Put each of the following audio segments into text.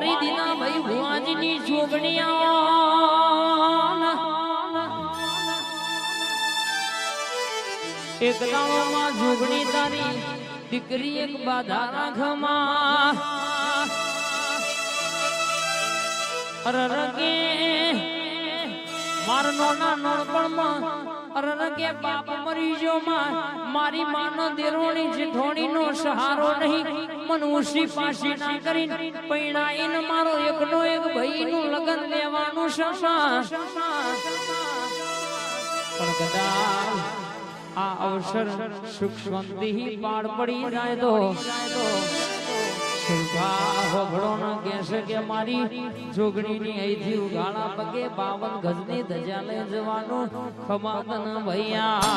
મારી દીના ભાઈ ભુવાજીની જોગણી એક દાણોમાં જોગણી તારી, દીકરી એક બાધા રાખમાં રરગે માર નોના નળપણમાં અરરગે બાપ મરીજોમાં મારી માનો દેરોણી, જેઠોણીનો સહારો નહીં. મનુષ્ય પાશી ના કરી પૈણા ઇન મારો એકનો એક ભાઈનું લગન લેવાનું શશા પણ કદા આ અવસર સુખ શાંતિ પાર પડી જાય તો ન મારી જોગણીની અહીંથી ઉગાડા પગે બાવન ગજની જવાનું. ખમાતન ભૈયા.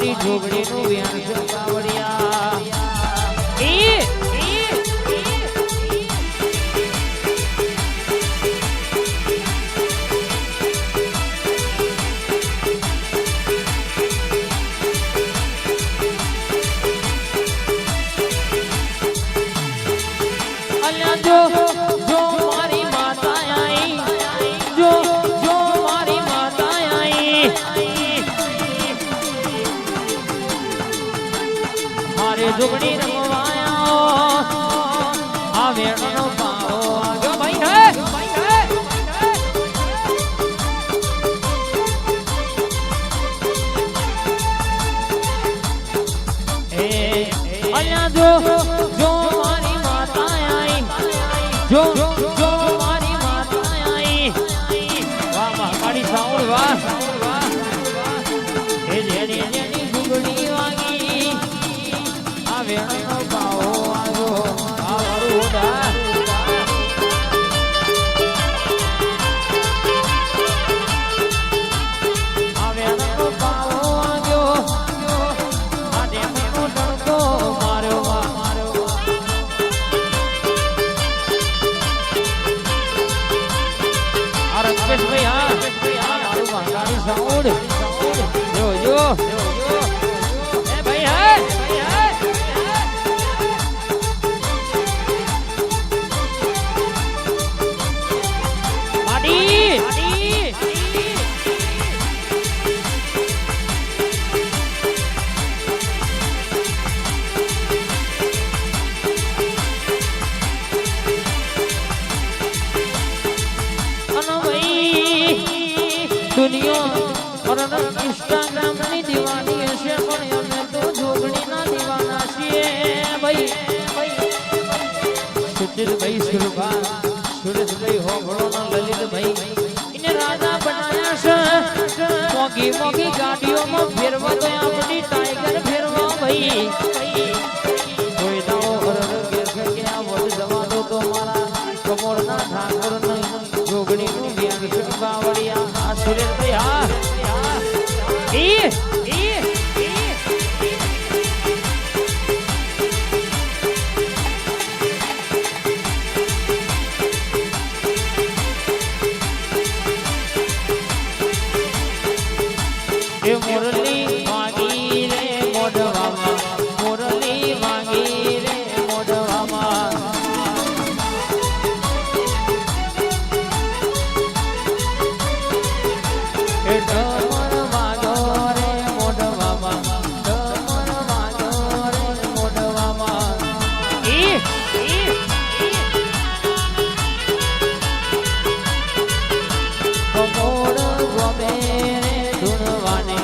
મારી જોગણીનું વ્યાણ છે મારે જોગણી રમવાયા. આ વેણનો દીવાની હશે પણ અમે તો જોગણી દીવાના છીએ. ભાઈ સુચિતભાઈ સુરભા સુરેશભાઈ હોભળો લલિતભાઈ. એને રાજા બનાયા છે. મોગી મોગી ગાડીઓમાં ફેરવા તો આપણી ટાઈગર ફેરવા ભાઈ. કોઈ દાવો હરર ઘેર ઘેર કે આ વડ જવા દો તો મારા કમોરના ઠાકોર નહીં જોગણી નું છે બાવળિયા આ સુરેશભાઈ હા. કમોડ ગમે રે ધૂનવાને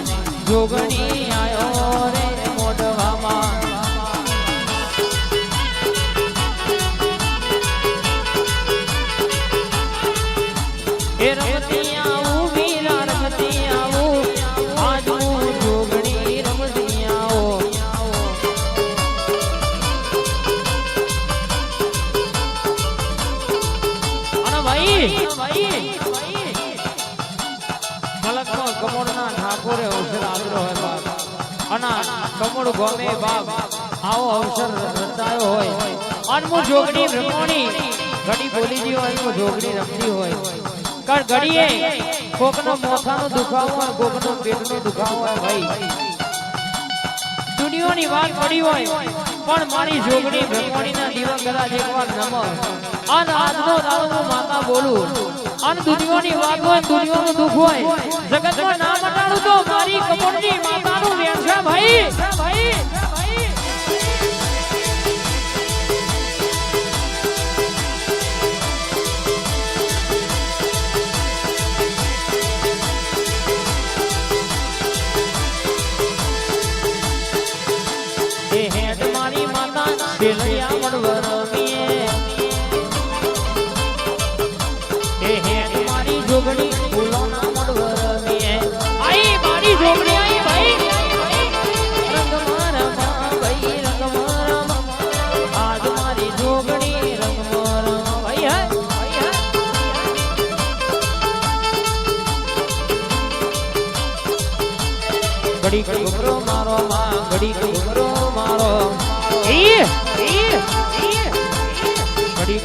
જોગણી આયો રે મોઢવામાં. એ રમતી આવું વીરા રમતી આવું ભાઈ વાત પડી હોય, પણ મારી જોગણી બ્રહ્મણીના દીવા કદાચ નમ. અન આજનો દાડો માતા બોલું. અન દુનિયાની વાત હોય દુનિયાનું દુઃખ હોય. જગતમાં ના મટાડું તો મારી કપડની માતાનું વેણ છે ભાઈ ભાઈ.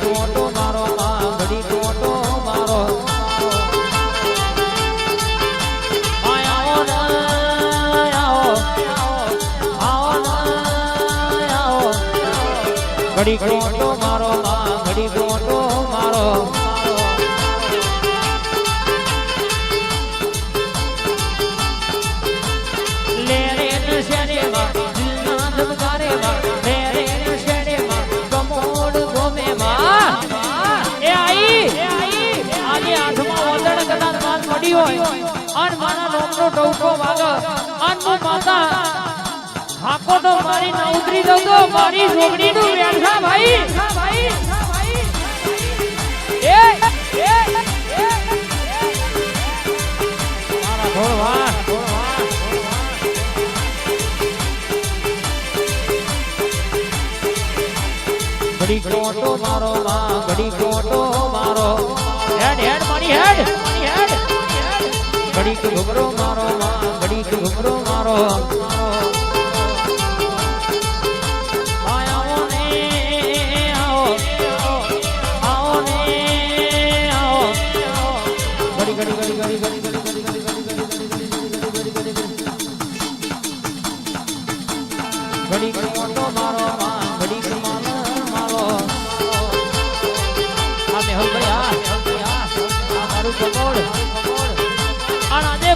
ટોટો મારો આંગળી ટોટો મારો. ઘડી ટોટો મારો મારા ડોકો વાગ. અન માતા, હાકો તો મારી ના ઉતરી દઉં તો મારી જોગડી નું વેણસા ભાઈ. એ એ મારા વાહ ઘડી કોટો મારો માં ઘડી કોટો મારો. હેડ હેડ મારી હેડ ઘડીક ઘુમરો મારો માં ઘડીક ઘુમરો મારો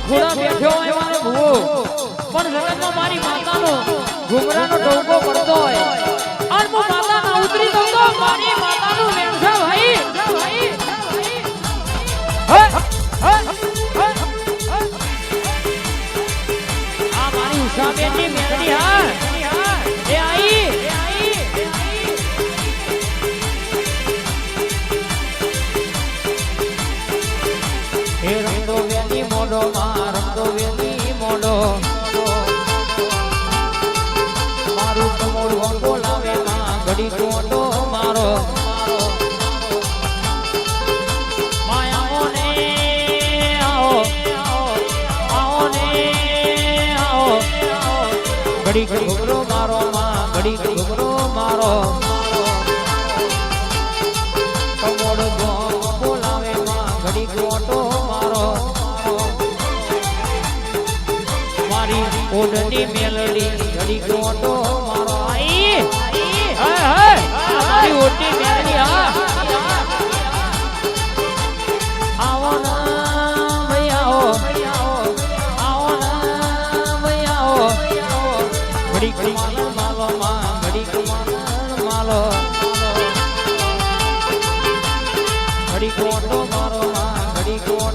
આજે બેઠો મારે ભૂવો. પણ રણમાં મારી માતાનો ઘૂમરાનો ડોકો પડતો હોય. અને હું માતાના ઉતરી દઉં તો મારી માતાનું વેણ ભાઈ. આ મારી ઉષાબેનની મેળડી હા. ઘડી ઘોઘરો મારો માં ઘડી ઘોઘરો મારો. કમોડ બોલાવે માં ઘડી મારો. મારી ઓઢની મેલડી ઘડી ગોટો મારો.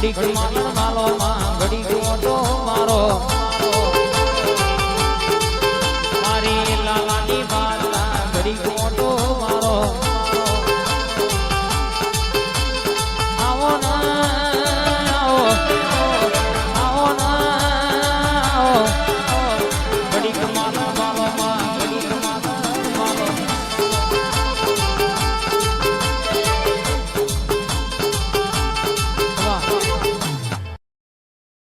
ઘડી મારો.